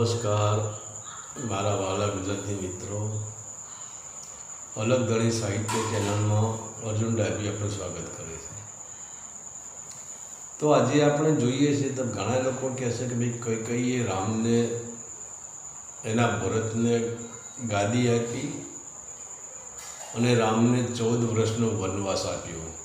નમસ્કાર. મારા વાલા ગુજરાતી મિત્રો. અલગ ગણી સાહિત્ય ચેનલમાં અર્જુન ડાબી આપણું સ્વાગત કરે છે. તો આજે આપણે જોઈએ છીએ તો ઘણા લોકો કહેશે કે ભાઈ કઈ કઈએ રામને એના ભરતને ગાદી આપી અને રામને ચૌદ વર્ષનો વનવાસ આપ્યો.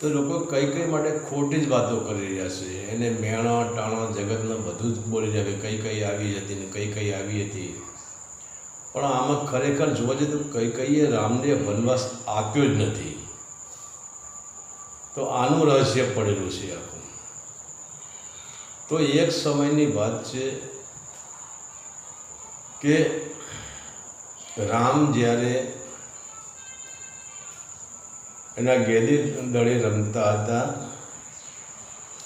તો લોકો કઈ કઈ માટે ખોટી જ વાતો કરી રહ્યા છે. એને મેણા, ટાણા, જગતના બધું જ બોલી રહ્યા કે કઈ કઈ આવી હતી ને કઈ કઈ આવી હતી. પણ આમાં ખરેખર જોવા જઈએ તો કઈ કઈએ રામને વનવાસ આપ્યો જ નથી. તો આનું રહસ્ય પડેલું છે આખું. તો એક સમયની વાત છે કે રામ જ્યારે એના ગેદી દળે રમતા હતા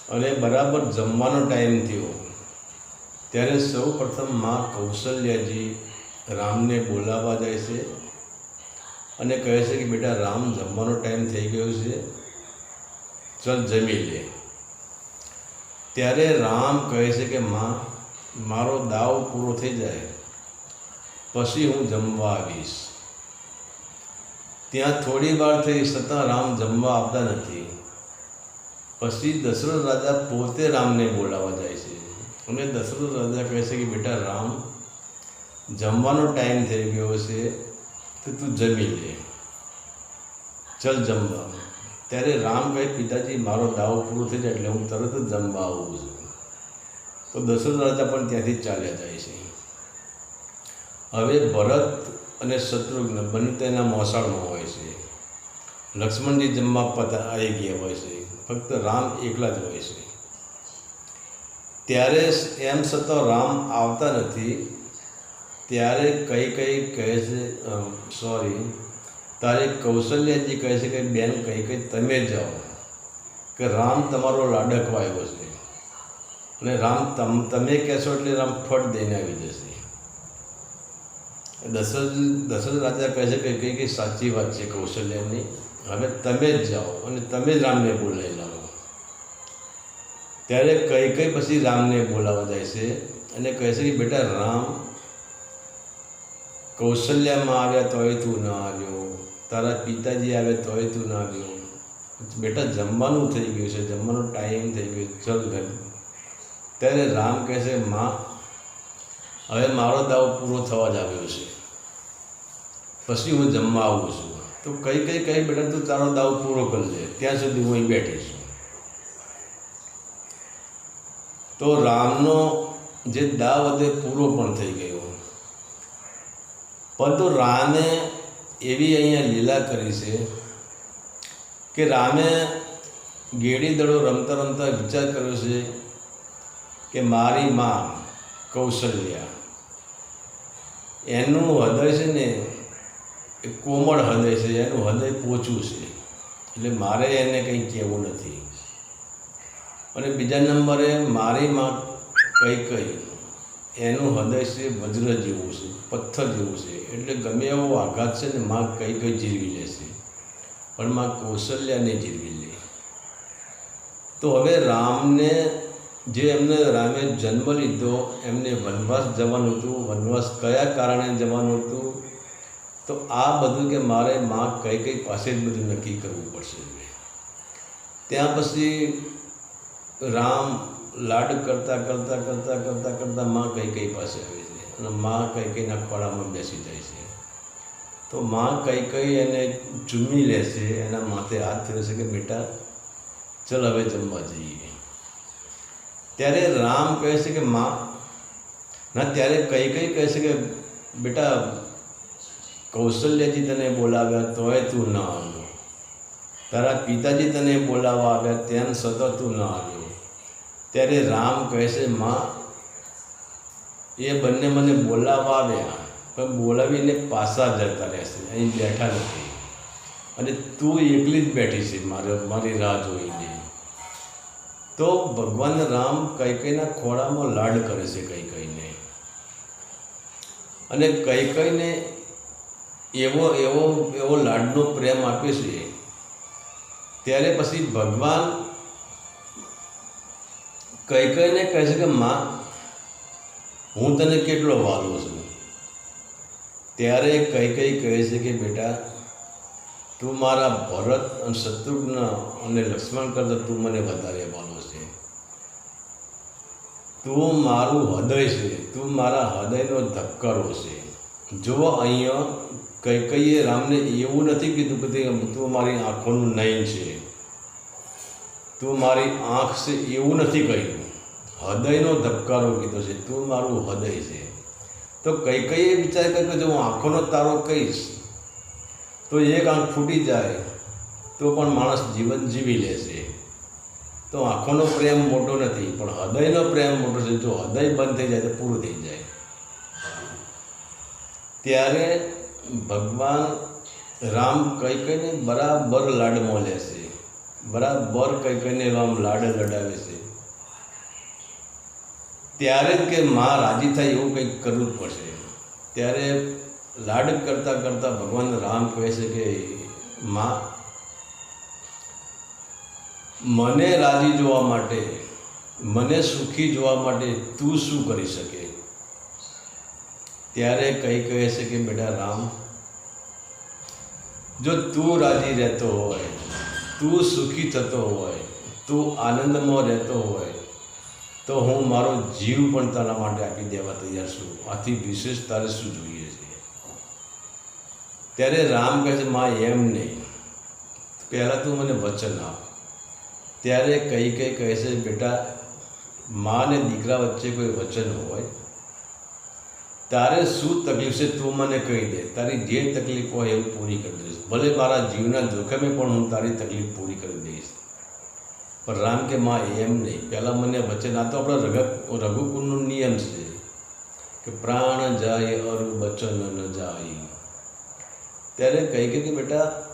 અને બરાબર જમવાનો ટાઈમ થયો. ત્યારે સૌ પ્રથમ મા કૌશલ્યાજી રામને બોલાવવા જાય છે અને કહે છે કે, બેટા, રામ જમવાનો ટાઈમ થઈ ગયો છે. ચલ જમી લે. ત્યારે રામ કહે છે કે, માં, મારો દાવ પૂરો થઈ જાય. પછી હું જમવા આવીશ. ત્યાં થોડી વાર થઈ છતાં રામ જમવા આપતા નથી. પછી દશરથ રાજા પોતે રામને બોલાવવા જાય છે. અને દશરથ રાજા કહે છે કે, બેટા, રામ, જમવાનો ટાઈમ થઈ ગયો છે, તો તું જમી લે. ચલ જમવા. ત્યારે રામ કહે, પિતાજી, મારો દાવો પૂરો થઈ જાય એટલે હું તરત જ જમવા આવું છું. તો દશરથ રાજા પણ ત્યાંથી ચાલ્યા જાય છે. હવે ભરત અને શત્રુઘ્ન બંને તેના મોસાળમાં હોય છે. લક્ષ્મણજી જમવા પતા આવી ગયા હોય છે. ફક્ત રામ એકલા જ હોય છે. ત્યારે એમ છતાં રામ આવતા નથી. ત્યારે કઈ કઈ કહે છે સોરી તારે કૌશલ્યાજી કહે છે કે, બેન, કઈ કઈ તમે જાઓ. કે રામ તમારો લાડકવા આવ્યો છે. અને રામ તમ, તમે કહેશો એટલે રામ ફટ દઈને આવી જશે. દશરથ દશરથ રાજા કહે છે કે કઈ કઈ સાચી વાત છે કૌશલ્યની? હવે તમે જ જાઓ અને તમે જ રામને બોલાવી લાવો. ત્યારે કઈ કઈ પછી રામને બોલાવવા જાય છે અને કહે છે કે બેટા રામ, કૌશલ્યામાં આવ્યા તોય તું ન આવ્યો. તારા પિતાજી આવે તોય તું ન આવ્યો. બેટા જમવાનું થઈ ગયું છે, જમવાનો ટાઈમ થઈ ગયો ચલ ઘર. ત્યારે રામ કહે છે, માં હવે મારો દાવ પૂરો થવા જ આવ્યો છે. પછી હું જમવા આવું છું. તો કઈ કઈ કઈ બેટા તું તારો દાવ પૂરો કરજે. ત્યાં સુધી હું અહીં બેઠી છું. તો રામનો જે દાવ હતો પૂરો પણ થઈ ગયો. પરંતુ રામે એવી અહીંયા લીલા કરી છે કે રામે ગેડી દડો રમતા રમતા વિચાર કર્યો છે કે મારી માં કૌશલ્યા. એનું હૃદય છે ને, એ કોમળ હૃદય છે, એનું હૃદય પોચું છે. એટલે મારે એને કંઈ કહેવું નથી. અને બીજા નંબરે મારી માં કઈ કઈ, એનું હૃદય છે વજ્ર જેવું છે, પથ્થર જેવું છે. એટલે ગમે એવો આઘાત છે ને, માં કઈ કઈ જીરવી લેશે. પણ માં કૌશલ્યાને જીરવી લે. તો હવે રામને જે એમને રામે જન્મ લીધો, એમને વનવાસ જવાનું હતું. વનવાસ કયા કારણે જવાનું હતું? તો આ બધું કે મારે માં કઈ કઈ પાસે જ બધું નક્કી કરવું પડશે. ત્યાં પછી રામ લાડ કરતાં કરતાં કરતાં કરતાં કરતાં માં કઈ કઈ પાસે આવે છે અને માં કઈ કઈના ખોળામાં બેસી જાય છે. તો માં કઈ કઈ એને ચૂમી લેશે, એના માથે હાથ ફેરવશે કે બેટા, ચલ હવે જમવા જઈએ. ત્યારે રામ કહે છે કે માં, ના, ત્યારે કઈ કઈ કહે છે કે, બેટા, કૌશલ્યજી તને બોલાવ્યા તોય તું ન આવ્યો. તારા પિતાજી તને બોલાવવા આવ્યા તેમ સતત તું ન આવ્યો. ત્યારે રામ કહે છે, માં, એ બંને મને બોલાવવા આવ્યા, પણ બોલાવીને પાછા જતા રહેશે, અહીં બેઠા નથી. અને તું એકલી જ બેઠી છે, મારે, મારી રાહ જોઈને. તો ભગવાન રામ કઈ કઈના ખોળામાં લાડ કરે છે કઈ કઈને. અને કઈ કઈને એવો એવો એવો લાડનો પ્રેમ આપે છે. ત્યારે પછી ભગવાન કઈ કઈને કહે છે કે, માં, હું તને કેટલો વાલો છું. ત્યારે કઈ કઈ કહે છે કે, બેટા, તું મારા ભરત અને શત્રુઘ્ન અને લક્ષ્મણ કરતાં તું મને વધારે વાલો તું મારું હૃદય છે, તું મારા હૃદયનો ધબકારો છે. જો અહીંયા કઈ કઈએ રામને એવું નથી કીધું કે તું મારી આંખોનું નયન છે. તું મારી આંખ છે એવું નથી કહ્યું. હૃદયનો ધબકારો કીધો છે, તું મારું હૃદય છે. તો કઈ કઈ એ વિચાર કર્યો કે જો હું આંખોનો તારો કહીશ, તો એક આંખ ફૂટી જાય, તો પણ માણસ જીવન જીવી લેશે તો આંખોનો પ્રેમ મોટો નથી, પણ હૃદયનો પ્રેમ મોટો છે. જો હૃદય બંધ થઈ જાય તો પૂરું થઈ જાય. ત્યારે ભગવાન રામ કઈ કઈને બરાબર લાડમાં લેશે બરાબર કઈ કઈને રામ લાડ લડાવે છે. ત્યારે કે માં રાજી થાય એવું કંઈક કરવું જ પડશે. ત્યારે લાડ કરતાં કરતાં ભગવાન રામ કહે છે કે, માં મને રાજી જોવા માટે, મને સુખી જોવા માટે તું શું કરી શકે? ત્યારે કંઈ કહે છે કે, બેટા રામ, જો તું રાજી રહેતો હોય, તું સુખી થતો હોય, તું આનંદમાં રહેતો હોય, તો હું મારો જીવ પણ તારા માટે આપી દેવા તૈયાર છું. આથી વિશેષ તારે શું જોઈએ છે? ત્યારે રામ કહે છે, માં, એમ નહીં. પહેલાં તું મને વચન આપ. ત્યારે કઈ કઈ કહે છે, બેટા, મા ને દીકરા વચ્ચે કોઈ વચન હોય, તારે શું તકલીફ છે તું મને કહી દે. તારી જે તકલીફ હોય એવું પૂરી કરી દઈશ. ભલે મારા જીવના જોખમે પણ હું તારી તકલીફ પૂરી કરી દઈશ. પણ રામ કે, માં, એમ નહીં. પહેલાં મને વચન, આ તો આપણા રઘ રઘુકુળનો નિયમ છે કે પ્રાણ જાય અરુ વચન ન જાય. ત્યારે કહી કે બેટા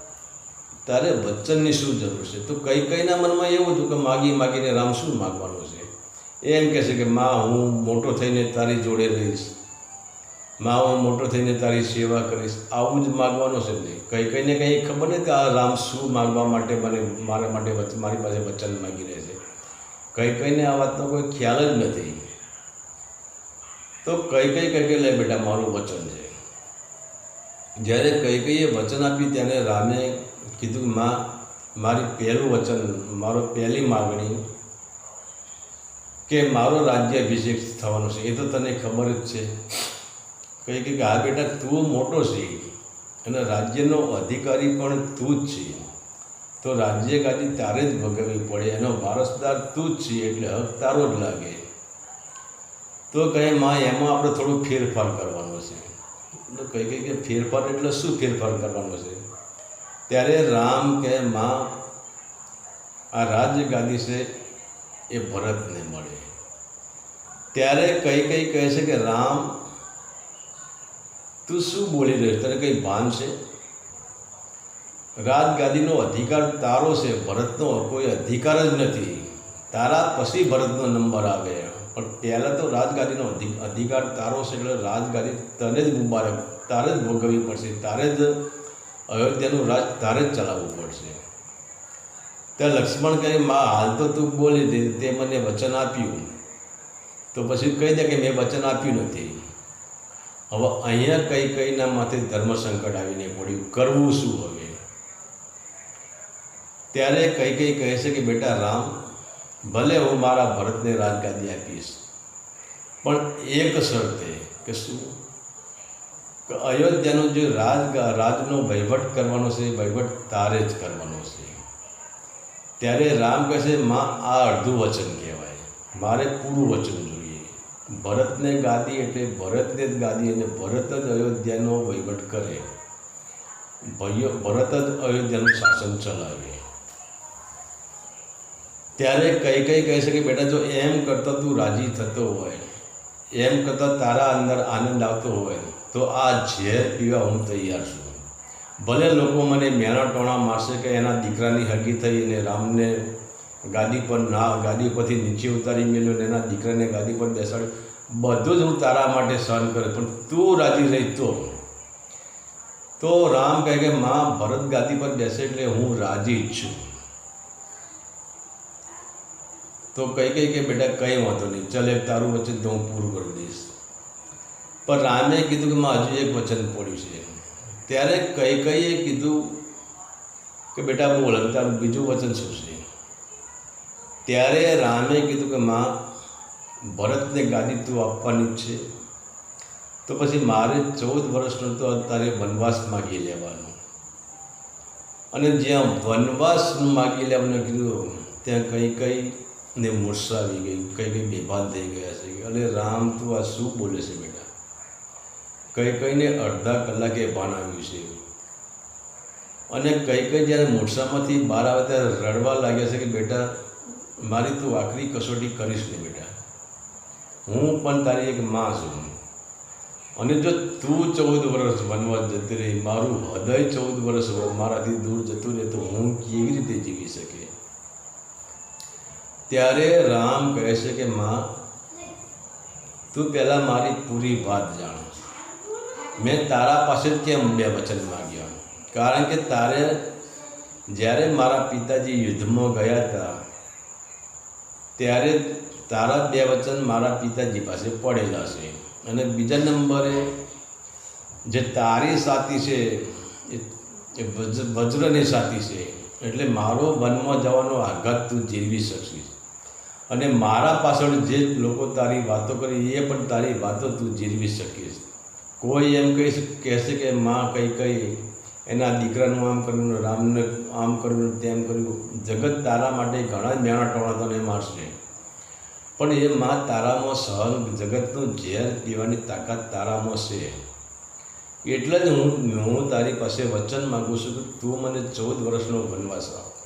તારે વચનની શું જરૂર છે? તો કઈ કઈના મનમાં એવું હતું કે માગી માગીને રામ શું માગવાનું છે? એમ કહે છે કે, માં, હું મોટો થઈને તારી જોડે રહીશ. માં, હું મોટો થઈને તારી સેવા કરીશ. આવું જ માગવાનું છે નહીં કઈ કઈને કંઈ ખબર નહીં કે આ રામ શું માગવા માટે મને, મારા માટે મારી પાસે વચન માગી રહે છે. કઈ કઈને આ વાતનો કોઈ ખ્યાલ જ નથી. તો કઈ કઈ કહે કે, લે બેટા, મારું વચન છે. જ્યારે કઈ કઈએ વચન આપ્યું, ત્યારે રામે કીધું કે માં, મારી પહેલું વચન, મારો પહેલી માગણી કે મારો રાજ્ય અભિષેક થવાનો છે. એ તો તને ખબર જ છે. કહી કે આ બેટા, તું મોટો છે અને રાજ્યનો અધિકારી પણ તું જ છે. તો રાજ્ય ગાદી તારે જ ભોગવવી પડે. એનો વારસદાર તું જ છે એટલે હક તારો જ લાગે. તો કહે, માં, એમાં આપણે થોડું ફેરફાર કરવાનો છે. એટલે કહી કે ફેરફાર એટલે શું ફેરફાર કરવાનો છે? ત્યારે રામ કે માં, આ રાજ્ય ગાદી છે એ ભરતને મળે. ત્યારે કઈ કઈ કહે છે કે, રામ, તું શું બોલી રહ્યો તને કંઈ ભાન છે? રાજગાદીનો અધિકાર તારો છે, ભરતનો કોઈ અધિકાર જ નથી. તારા પછી ભરતનો નંબર આવે. પણ પહેલાં તો રાજગાદીનો અધિકાર તારો છે, એટલે રાજગાદી તને જ મુબારક, તારે જ ભોગવવી પડશે, તારે જ અયોધ્યાનું રાજ તારે જ ચલાવવું પડશે. ત્યાં લક્ષ્મણ કહે, માં, હાલ તો તું બોલી દે, તે મને વચન આપ્યું. તો પછી કહી દે કે, મેં વચન આપ્યું નથી. હવે અહીંયા કઈ કઈના માથે ધર્મ સંકટ આવીને પડ્યું. કરવું શું હવે? ત્યારે કઈ કઈ કહે છે કે, બેટા, રામ, ભલે હું મારા ભરતને રાજગાદી આપીશ, પણ એક શરતે કે શું? અયોધ્યાનો જે રાજ રાજનો વહીવટ કરવાનો છે એ વહીવટ તારે જ કરવાનો છે. ત્યારે રામ કહે છે, માં, આ અડધું વચન કહેવાય. મારે પૂરું વચન જોઈએ. ભરતને ગાદી એટલે ભરતને જ ગાદી અને ભરત જ અયોધ્યાનો વહીવટ કરે. ભય, ભરત જ અયોધ્યાનું શાસન ચલાવે. ત્યારે કઈ કઈ કહે છે કે, બેટા, જો એમ કરતા તું રાજી થતો હોય એમ કરતાં તારા અંદર આનંદ આવતો હોય તો આ ઝેર પીવા હું તૈયાર છું. ભલે લોકો મને મેણા ટોણા મારશે કે એના દીકરાની હગી થઈ અને રામને ગાદી પર ના, ગાદી પરથી નીચે ઉતારી મેલ્યો અને એના દીકરાને ગાદી પર બેસાડ્યો. બધું જ હું તારા માટે સહન કરે, પણ તું રાજી રહી તો તો રામ કહે કે, માં, ભરત ગાદી પર બેસે એટલે હું રાજી જ છું. તો કઈ કઈ કે, બેટા, કંઈ વાંધો નહીં. ચાલ, એક તારું વચન તો હું પૂરું કરી દઈશ. પણ રામે કીધું કે માં હજુ એક વચન પડ્યું છે. ત્યારે કઈ કઈએ કીધું કે, બેટા, બોલ તારું બીજું વચન શું છે? ત્યારે રામે કીધું કે, માં, ભરતને ગાદી તું આપવાની છે. તો પછી મારે ચૌદ વર્ષનો તો અત્યારે વનવાસ માગી લેવાનો. અને જ્યાં વનવાસ માગી લેવાનું, કીધું, ત્યાં કઈ કઈ ને મૂર્છા આવી ગઈ, કઈ કઈ બેભાન થઈ ગયા છે. અરે રામ તું આ શું બોલે છે બેટા? કઈ કઈને અડધા કલાકે ભાન આવ્યું છે. અને કઈ કઈ જ્યારે મૂર્છામાંથી બહાર આવે ત્યારે રડવા લાગ્યા છે કે બેટા, મારી તું આખરી કસોટી કરીશ ને બેટા. હું પણ તારી એક માં છું. અને જો તું ચૌદ વર્ષ વનવાસ જતી રહી, મારું હૃદય ચૌદ વર્ષ મારાથી દૂર જતું રહે, તો હું કેવી રીતે જીવી શકે ત્યારે રામ કહે છે કે, માં, તું પહેલાં મારી પૂરી વાત જાણ. મેં તારા પાસે જ કેમ બે વચન માગ્યા? કારણ કે તારે જ્યારે મારા પિતાજી યુદ્ધમાં ગયા હતા, ત્યારે તારા બે વચન મારા પિતાજી પાસે પડેલા છે. અને બીજા નંબરે જે તારી સાથી છે, એ વજ્રની સાથી છે, એટલે મારો વનમાં જવાનો આઘાત તું જીરવી શકીશ અને મારા પાછળ જે લોકો તારી વાતો કરી, એ પણ તારી વાતો તું જીરવી શકીશ. કોઈ એમ કહી કહેશે કે માં કંઈ કંઈ, એના દીકરાનું આમ કર્યું રામને આમ કર્યું તેમ કર્યું. જગત તારા માટે ઘણા જ મેણા ટોણા તને મારશે. પણ એ માં તારામાં સહન, જગતનું ઝેર પીવાની તાકાત તારામાં છે. એટલે જ હું હું તારી પાસે વચન માગું છું કે તું મને ચૌદ વર્ષનો વનવાસ આપ.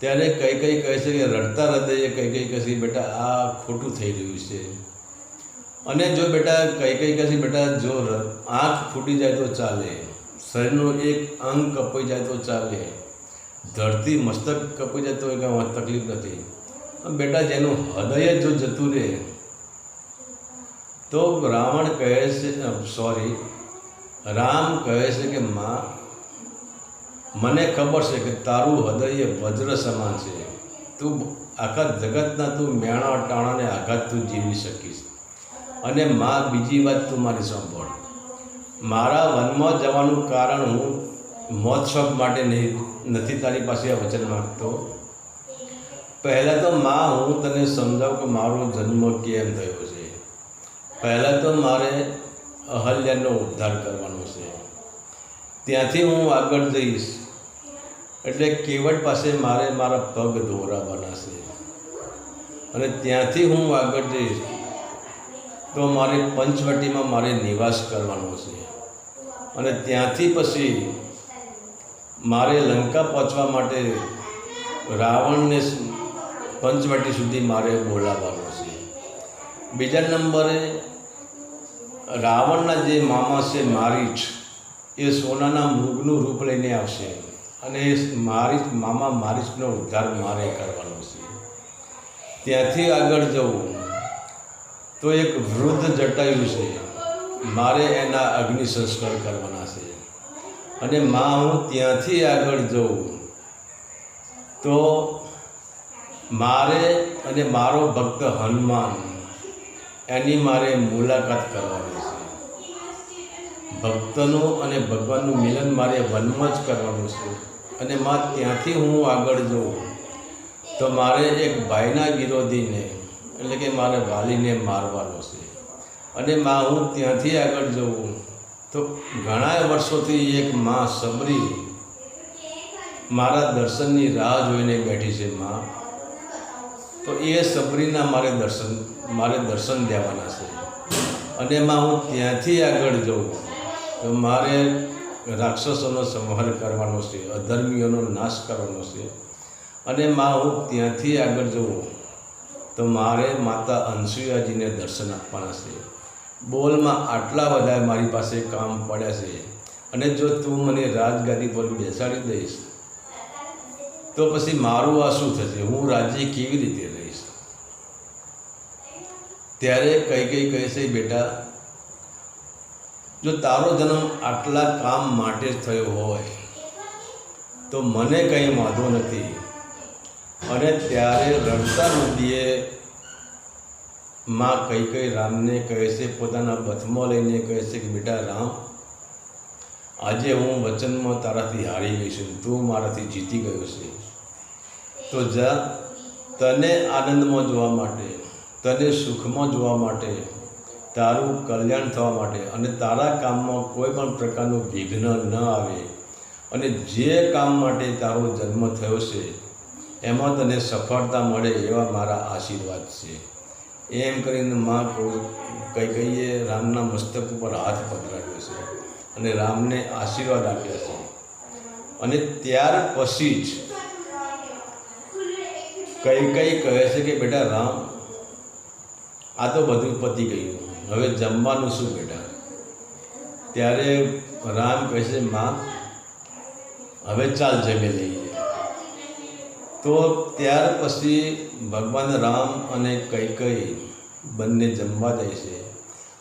ત્યારે કઈ કઈ કહે છે કે રડતા હૃદયે કઈ કઈ કહે છે, બેટા, આ ખોટું થઈ રહ્યું છે. અને જો બેટા કઈ કઈ કહે છે, બેટા, જો આંખ ફૂટી જાય તો ચાલે, શરીરનો એક અંગ કપાઈ જાય તો ચાલે, ધરતી મસ્તક કપાઈ જાય તો કાંઈ તકલીફ નથી. બેટા, જેનું હૃદય જો જતું રહે, તો રાવણ કહે છે સોરી રામ કહે છે કે, માં મને ખબર છે કે તારું હૃદય વજ્ર સમાન છે. તું આખા જગતના તું મેણા ટાણાને આઘાત તું જીવી શકીશ. અને માં, બીજી વાત તું મારી સાંભળ. મારા વનમાં જવાનું કારણ હું મોત્સવ માટે નહીં, નથી તારી પાસે આ વચન માગતો. પહેલાં તો માં, હું તને સમજાવું કે મારો જન્મ કેમ થયો છે. પહેલાં તો મારે અહલ્યાનો ઉદ્ધાર કરવાનો છે. ત્યાંથી હું આગળ જઈશ. એટલે કેવટ પાસે મારે મારા પગ ધોરાવાના છે. અને ત્યાંથી હું આગળ જઈશ, તો મારે પંચવટીમાં મારે નિવાસ કરવાનો છે. અને ત્યાંથી પછી મારે લંકા પહોંચવા માટે રાવણને પંચવટી સુધી મારે બોલાવવાનો છે. બીજા નંબરે રાવણના જે મામા છે મારીઠ, એ સોનાના મૃગનું રૂપ લઈને આવશે. અને મારી મામા મારીશનો ઉદ્ધાર મારે કરવાનો છે. ત્યાંથી આગળ જવું તો એક વૃદ્ધ જટાયું છે. મારે એના અગ્નિ સંસ્કાર કરવાના છે. અને માં, હું ત્યાંથી આગળ જઉં તો મારે અને મારો ભક્ત હનુમાન એની મારે મુલાકાત કરવાની છે. ભક્તનું અને ભગવાનનું મિલન મારે વનમાં જ કરવાનું છે અને માં, ત્યાંથી હું આગળ જઉં. તો મારે એક ભાઈના વિરોધીને, એટલે કે મારે વાલીને મારવાનો છે. અને માં, હું ત્યાંથી આગળ જઉં. તો ઘણા વર્ષોથી એક માં સબરી મારા દર્શનની રાહ જોઈને બેઠી છે માં. તો એ સબરીના મારે દર્શન મારે દર્શન દેવાના છે. અને માં, હું ત્યાંથી આગળ જઉં. મારે રાક્ષસોનો સંહાર કરવાનો છે, અધર્મીઓનો નાશ કરવાનો છે. અને માં, હું ત્યાંથી આગળ જવું, તો મારે માતા અનસુયાજીને દર્શન આપવાના છે. બોલમાં આટલા બધા મારી પાસે કામ પડ્યા છે. અને જો તું મને રાજગાદી પર બેસાડી દઈશ, તો પછી મારું આ શું થશે? હું રાજ્ય કેવી રીતે રહીશ ત્યારે કઈ કઈ કહેશે, બેટા જો તારો જન્મ આટલા કામ માટે જ થયો હોય, તો મને કંઈ વાંધો નથી. અને ત્યારે રડતા નદીએ માં કઈ કઈ રામને કહે છે, પોતાના બથમાં લઈને કહે છે કે, બેટા રામ, આજે હું વચનમાં તારાથી હારી ગઈ છું, તું મારાથી જીતી ગયો છે. તો જા, તને આનંદમાં જોવા માટે, તને સુખમાં જોવા માટે તારું કલ્યાણ થવા માટે અને તારા કામમાં કોઈ પણ પ્રકારનું વિઘ્ન ન આવે અને જે કામ માટે તારો જન્મ થયો છે, એમાં તને સફળતા મળે એવા મારા આશીર્વાદ છે. એમ કરીને માં કઈ કહીએ રામના મસ્તક ઉપર હાથ પધરાવ્યો છે અને રામને આશીર્વાદ આપ્યા છે. અને ત્યાર પછી જ કઈ કઈ કહે છે કે બેટા રામ, આ તો બધું પતી ગયું. હવે જમવાનું શું બેટા? ત્યારે રામ કહે છે, માં, હવે ચાલ જમી લઈએ. તો ત્યાર પછી ભગવાન રામ અને કઈ કઈ બંને જમવા જાય છે.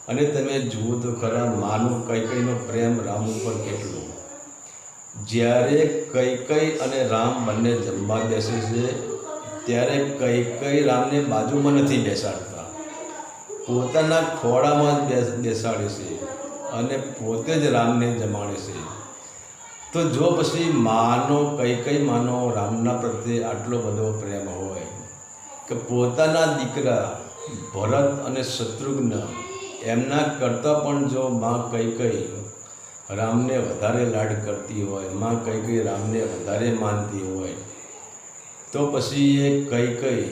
અને તમે જુઓ તો ખરા, માનું કઈ કઈનો પ્રેમ રામ ઉપર કેટલો. જ્યારે કઈ કઈ અને રામ બંને જમવા બેસે છે, ત્યારે કઈ કઈ રામને બાજુમાં નથી બેસાડતા. પોતાના ખોળામાં જ બેસ, બેસાડે છે અને પોતે જ રામને જમાડે છે. તો જો પછી માનો, કઈ કઈ માનો રામના પ્રત્યે આટલો બધો પ્રેમ હોય કે પોતાના દીકરા, ભરત અને શત્રુઘ્ન એમના કરતાં પણ જો માં કઈ કઈ રામને વધારે લાડ કરતી હોય, માં કઈ કઈ રામને વધારે માનતી હોય, તો પછી એ કઈ કઈ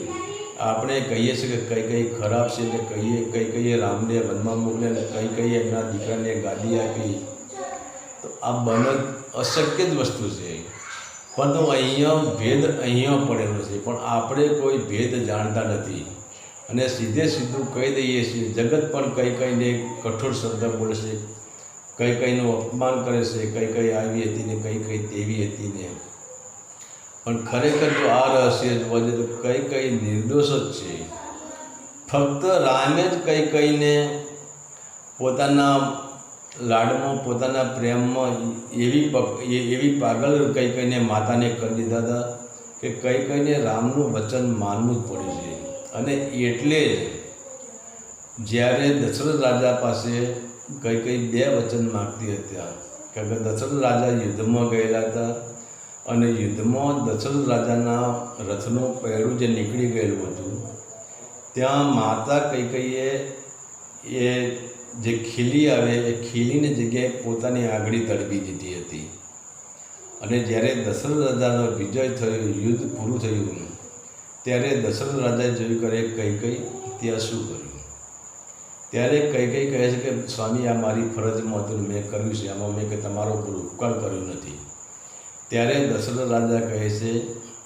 આપણે કહીએ છીએ કે કઈ કઈ ખરાબ છે એટલે કહીએ, કઈ કઈએ રામને વનમાં મોકલે ને કઈ કઈએ એમના દીકરાને ગાદી આપી. તો આ બન અશક્ય જ વસ્તુ છે. પરંતુ અહીંયા ભેદ અહીંયા પડેલો છે. પણ આપણે કોઈ ભેદ જાણતા નથી. અને સીધે સીધું કહી દઈએ છીએ, જગત પણ કઈ કઈને કઠોર શબ્દ બોલશે કઈ કઈનું અપમાન કરે છે, કઈ કઈ આવી હતી ને કઈ કઈ તેવી હતી ને. પણ ખરેખર જો આ રહસ્ય જોવા જઈએ તો કઈ કઈ નિર્દોષ જ છે. ફક્ત રામે જ કઈ કઈને પોતાના લાડમાં, પોતાના પ્રેમમાં એવી એવી પાગલ કઈ કઈને માતાને કરી દીધા હતા કે કઈ કઈને રામનું વચન માનવું જ પડ્યું છે. અને એટલે જ જ્યારે દશરથ રાજા પાસે કઈ કઈ બે વચન માગતી હતા. કારણ કે દશરથ રાજા યુદ્ધમાં ગયેલા હતા અને યુદ્ધમાં દશરથ રાજાના રથનું પૈડું જે નીકળી ગયેલું હતું, ત્યાં માતા કઈએ એ જે ખીલી આવે, એ ખીલીની જગ્યાએ પોતાની આંગળી તડપી દીધી હતી. અને જ્યારે દશરથ રાજાનો વિજય થયો, યુદ્ધ પૂરું થયું, ત્યારે દશરથ રાજાએ જોયું કરે કઈ કઈ, ત્યાં શું કર્યું? ત્યારે કઈ કઈ કહે છે કે, સ્વામી, આ મારી ફરજમાં હતું મેં કર્યું છે. આમાં મેં કે તમારો કોઈ ઉપકાર કર્યો નથી. ત્યારે દશરથ રાજા કહે છે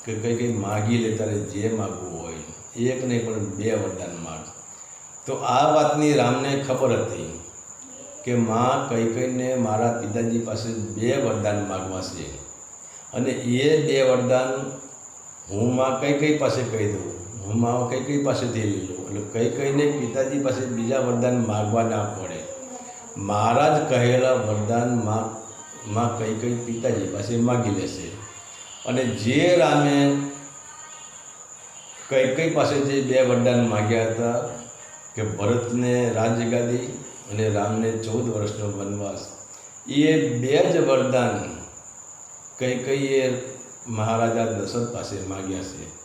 કે કંઈ કઈ માગી લે તારે જે માગવું હોય, એક નહીં પણ બે વરદાન માગ. તો આ વાતની રામને ખબર હતી કે માં કઈ કઈને મારા પિતાજી પાસે બે વરદાન માગવા છે અને એ બે વરદાન હું માં કઈ કઈ પાસે કહી દઉં, હું માં કઈ કઈ પાસેથી લઈ લઉં એટલે કઈ કઈને પિતાજી પાસે બીજા વરદાન માગવા ના પડે. મારા જ કહેલા વરદાનમાં માં કઈ કઈ પિતાજી પાસે માગી લેશે. અને જે રામે કઈ કઈ પાસે જે બે વરદાન માગ્યા હતા કે ભરતને રાજગાદી અને રામને ચૌદ વર્ષનો વનવાસ, એ બે જ વરદાન કઈ કઈએ મહારાજા દશરથ પાસે માગ્યા છે.